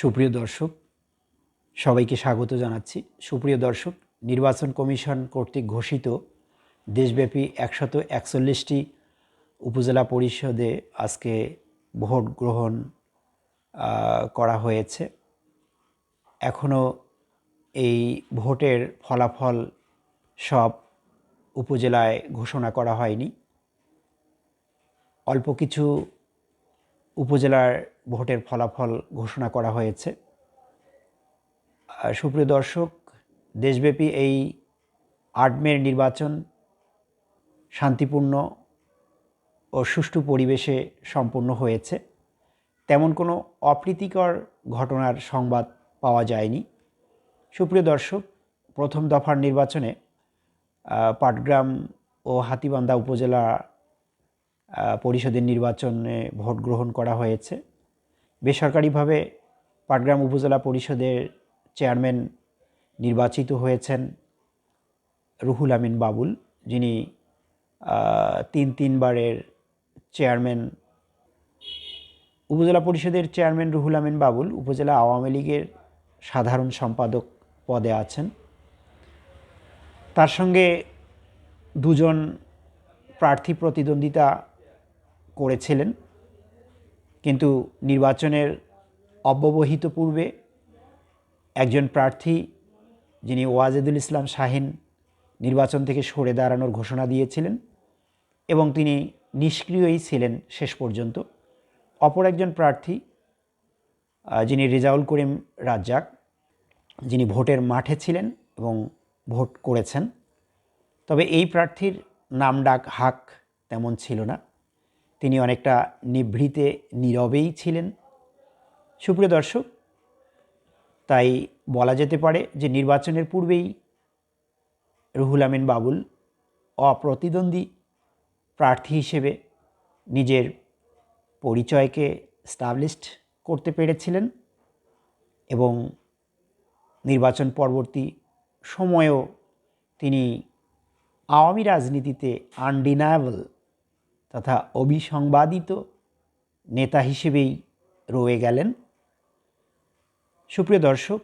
সুপ্রিয় দর্শক, সবাইকে স্বাগত জানাচ্ছি। সুপ্রিয় দর্শক, নির্বাচন কমিশন কর্তৃক ঘোষিত দেশব্যাপী একশত একচল্লিশটি উপজেলা পরিষদে আজকে ভোট গ্রহণ করা হয়েছে। এখনও এই ভোটের ফলাফল সব উপজেলায় ঘোষণা করা হয়নি। অল্প কিছু উপজেলার ভোটের ফলাফল ঘোষণা করা হয়েছে। সুপ্রিয় দর্শক, দেশব্যাপী এই আট মের নির্বাচন শান্তিপূর্ণ ও সুষ্ঠু পরিবেশে সম্পন্ন হয়েছে। তেমন কোনো অপ্রীতিকর ঘটনার সংবাদ পাওয়া যায়নি। সুপ্রিয় দর্শক, প্রথম দফার নির্বাচনে পাটগ্রাম ও হাতীবান্ধা উপজেলা পরিষদের নির্বাচনে ভোট গ্রহণ করা হয়েছে। বেসরকারিভাবে পাটগ্রাম উপজেলা পরিষদের চেয়ারম্যান নির্বাচিত হয়েছেন রুহুল আমিন বাবুল, যিনি তিন তিনবারের চেয়ারম্যান। উপজেলা পরিষদের চেয়ারম্যান রুহুল আমিন বাবুল উপজেলা আওয়ামী লীগের সাধারণ সম্পাদক পদে আছেন। তার সঙ্গে দুজন প্রার্থী প্রতিদ্বন্দ্বিতা করেছিলেন। কিন্তু নির্বাচনের অব্যবহিত পূর্বে একজন প্রার্থী যিনি ওয়াজেদুল ইসলাম শাহিন নির্বাচন থেকে সরে দাঁড়ানোর ঘোষণা দিয়েছিলেন এবং তিনি নিষ্ক্রিয়ই ছিলেন শেষ পর্যন্ত। অপর একজন প্রার্থী যিনি রেজাউল করিম রাজ্জাক, যিনি ভোটের মাঠে ছিলেন এবং ভোট করেছেন। তবে এই প্রার্থীর নাম ডাক হাক তেমন ছিল না। তিনি অনেকটা নিভৃতে নীরবেই ছিলেন। সুপ্রিয় দর্শক, তাই বলা যেতে পারে যে নির্বাচনের পূর্বেই রুহুল আমিন বাবুল অপ্রতিদ্বন্দ্বী প্রার্থী হিসেবে নিজের পরিচয়কে স্টাবলিশড করতে পেরেছিলেন এবং নির্বাচন পরবর্তী সময়েও তিনি আওয়ামী রাজনীতিতে আনডিনায়েবল তথা অবিসংবাদিত নেতা হিসেবেই রয়ে গেলেন। সুপ্রিয় দর্শক,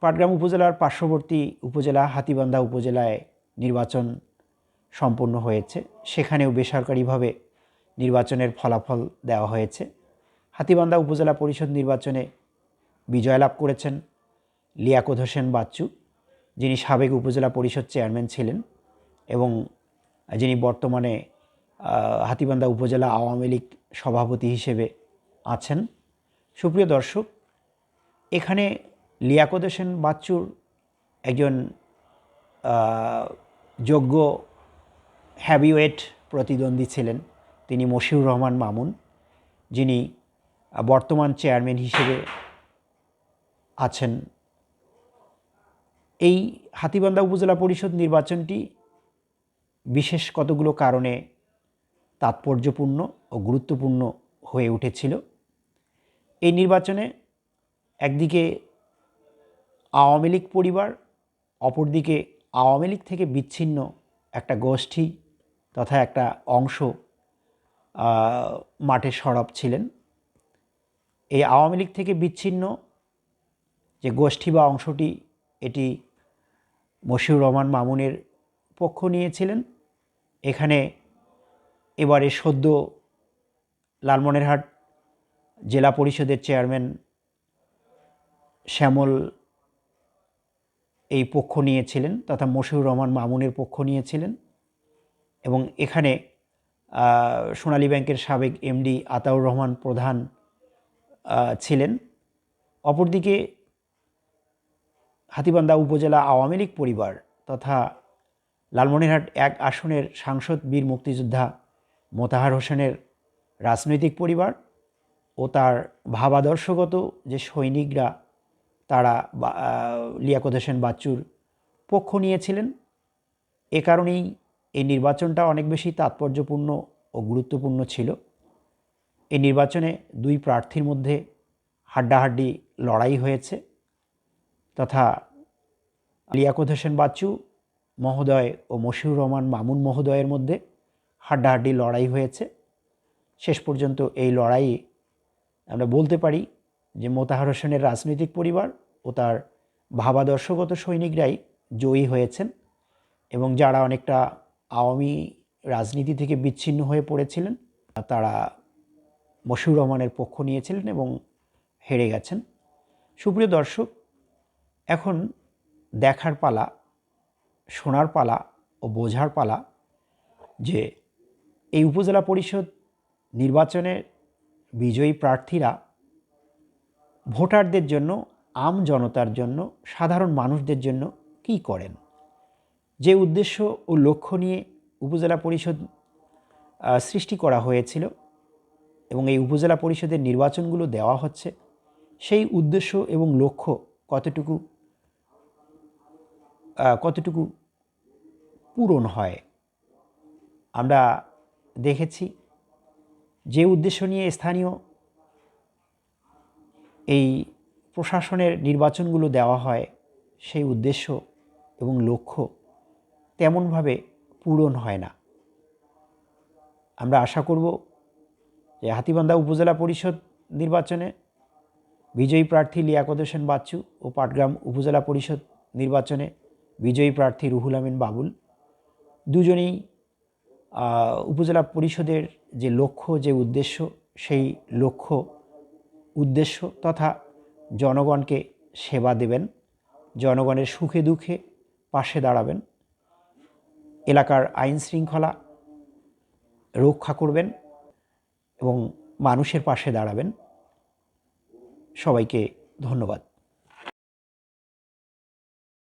পাটগ্রাম উপজেলার পার্শ্ববর্তী উপজেলা, হাতিবান্ধা উপজেলায় নির্বাচন সম্পন্ন হয়েছে। সেখানেও বেসরকারিভাবে নির্বাচনের ফলাফল দেওয়া হয়েছে। হাতিবান্ধা উপজেলা পরিষদ নির্বাচনে বিজয় লাভ করেছেন লিয়াকত হোসেন বাচ্চু, যিনি সাবেক উপজেলা পরিষদ চেয়ারম্যান ছিলেন এবং যিনি বর্তমানে হাতিবান্ধা উপজেলা আওয়ামী লীগ সভাপতি হিসেবে আছেন। সুপ্রিয় দর্শক, এখানে লিয়াকত হোসেন বাচ্চুর একজন যোগ্য হ্যাভিওয়েট প্রতিদ্বন্দ্বী ছিলেন। তিনি মশিউর রহমান মামুন, যিনি বর্তমান চেয়ারম্যান হিসেবে আছেন। এই হাতিবান্ধা উপজেলা পরিষদ নির্বাচনটি বিশেষ কতগুলো কারণে তাৎপর্যপূর্ণ ও গুরুত্বপূর্ণ হয়ে উঠেছিল। এই নির্বাচনে একদিকে আওয়ামী লীগ পরিবার, অপরদিকে আওয়ামী লীগ থেকে বিচ্ছিন্ন একটা গোষ্ঠী তথা একটা অংশ মাঠে সরব ছিলেন। এই আওয়ামী লীগ থেকে বিচ্ছিন্ন যে গোষ্ঠী বা অংশটি, এটি মশিউর রহমান মামুনের পক্ষ নিয়েছিলেন। এখানে এবারে সদ্য লালমনিরহাট জেলা পরিষদের চেয়ারম্যান শ্যামল এই পক্ষ নিয়েছিলেন তথা মশিউর রহমান মামুনের পক্ষ নিয়েছিলেন এবং এখানে সোনালী ব্যাংকের সাবেক এমডি আতাউর রহমান প্রধান ছিলেন। অপরদিকে হাতিবান্ধা উপজেলা আওয়ামী লীগ পরিবার তথা লালমনিরহাট এক আসনের সাংসদ বীর মুক্তিযোদ্ধা মোতাহার হোসেনের রাজনৈতিক পরিবার ও তার ভাবাদর্শগত যে সৈনিকরা তারা লিয়াকত হোসেন বাচ্চুর পক্ষ নিয়েছিলেন, এ কারণেই এই নির্বাচনটা অনেক বেশি তাৎপর্যপূর্ণ ও গুরুত্বপূর্ণ ছিল। এই নির্বাচনে দুই প্রার্থীর মধ্যে হাড্ডাহাড্ডি লড়াই হয়েছে তথা লিয়াকত হোসেন বাচ্চু মহোদয় ও মশিউর রহমান মামুন মহোদয়ের মধ্যে হাড্ডাহাড্ডি লড়াই হয়েছে। শেষ পর্যন্ত এই লড়াই আমরা বলতে পারি যে মোতাহার হোসেনের রাজনৈতিক পরিবার ও তার ভাবাদর্শগত সৈনিকরাই জয়ী হয়েছেন এবং যারা অনেকটা আওয়ামী রাজনীতি থেকে বিচ্ছিন্ন হয়ে পড়েছিলেন, তারা মশিউর রহমানের পক্ষ নিয়েছিলেন এবং হেরে গেছেন। সুপ্রিয় দর্শক, এখন দেখার পালা, শোনার পালা ও বোঝার পালা যে এই উপজেলা পরিষদ নির্বাচনের বিজয়ী প্রার্থীরা ভোটারদের জন্য, আম জনতার জন্য, সাধারণ মানুষদের জন্য কি করেন? যে উদ্দেশ্য ও লক্ষ্য নিয়ে উপজেলা পরিষদ সৃষ্টি করা হয়েছিল এবং এই উপজেলা পরিষদের নির্বাচনগুলো দেওয়া হচ্ছে, সেই উদ্দেশ্য এবং লক্ষ্য কতটুকু কতটুকু পূরণ হয়? আমরা দেখেছি। যে উদ্দেশ্য নিয়ে স্থানীয় এই প্রশাসনের নির্বাচনগুলো দেওয়া হয়, সেই উদ্দেশ্য এবং লক্ষ্য তেমনভাবে পূরণ হয় না। আমরা আশা করব যে হাতিবান্ধা উপজেলা পরিষদ নির্বাচনে বিজয়ী প্রার্থী লিয়াকত হোসেন বাচ্চু ও পাটগ্রাম উপজেলা পরিষদ নির্বাচনে বিজয়ী প্রার্থী রুহুল আমিন বাবুল দুজনেই উপজেলা পরিষদের যে লক্ষ্য, যে উদ্দেশ্য, সেই লক্ষ্য, উদ্দেশ্য তথা জনগণকে সেবা দেবেন, জনগণের সুখে দুঃখে পাশে দাঁড়াবেন, এলাকার আইন শৃঙ্খলা রক্ষা করবেন এবং মানুষের পাশে দাঁড়াবেন। সবাইকে ধন্যবাদ।